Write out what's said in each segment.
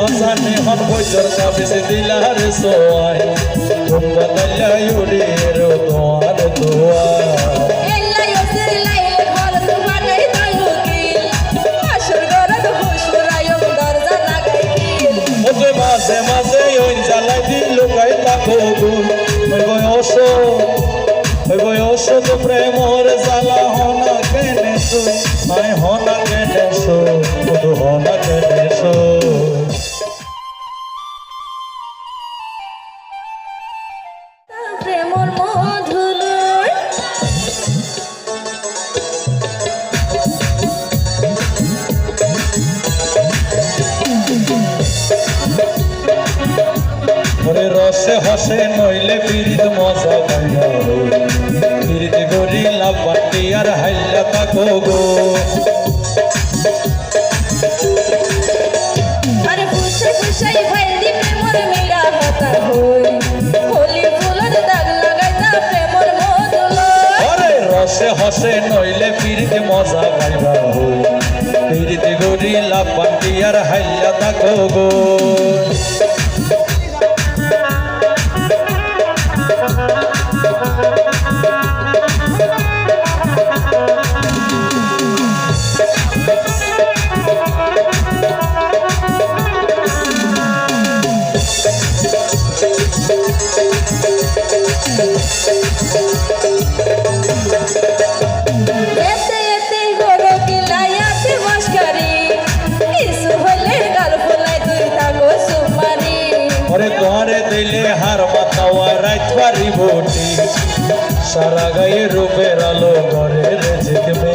আসানে হন বৈচর কাবিসে দিলার সোয়াই তুম্বা তাল্লা ইউডির তোমার দোয়া মাঝে মাঝে ওই জ্বালাই দিল লুকাই তাকো গুণ। ওই বয়স ওই বয়স তো প্রেমর জ্বালা হনা কেনে সো আয় হনা কেনে সো হনা কেনে সো প্রেমর মধুলয় ওরে রসে হসে নইলে পিরিত মজা গাইয়া হই গরিলা পাটি আর হাইলা তাকো গো। আরে ফুসে ফুসে হসে নইলে ফিরতে মজা গাইবা হই পিরিত গরিলা পাটি আর হাইয়া থাকো গো। সারা গায়ে রূপের আলো ঘরে জিতবে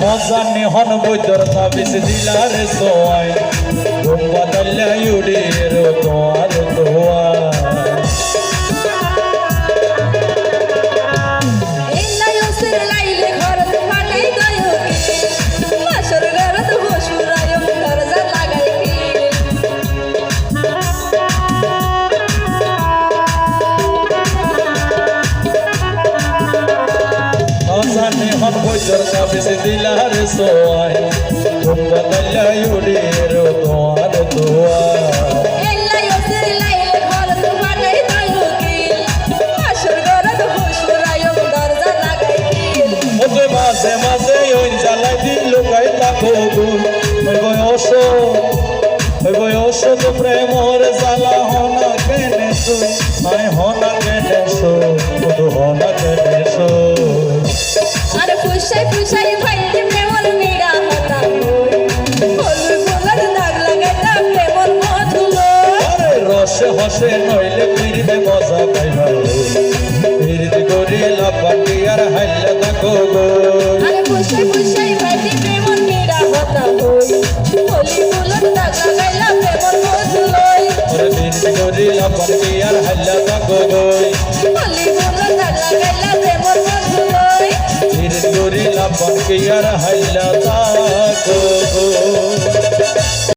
মজা হন বৈদর সাবিস দিলার সোয়াই। গুম্বা তাল্লা ইউডির তোমার দোয়া দয়ো কি মাসর ঘরত হুশুরায়ম দরজা লাগাই কি ওকে মাঝে মাঝে ওই জ্বালাই দিল লুকাই তাকো গুণ ওই বয়স ওই প্রেমর জ্বালা হনা কেনে আয় হনা রসে হসে নইলে পিরিতে মজা পাইবা পিরিতে গরিলা পাটি আর হাইলা তাকো গো আরে হই হলি দাগ লাগাইলা হাইলা গো হলি গরিলা আর হাইলা তাকো।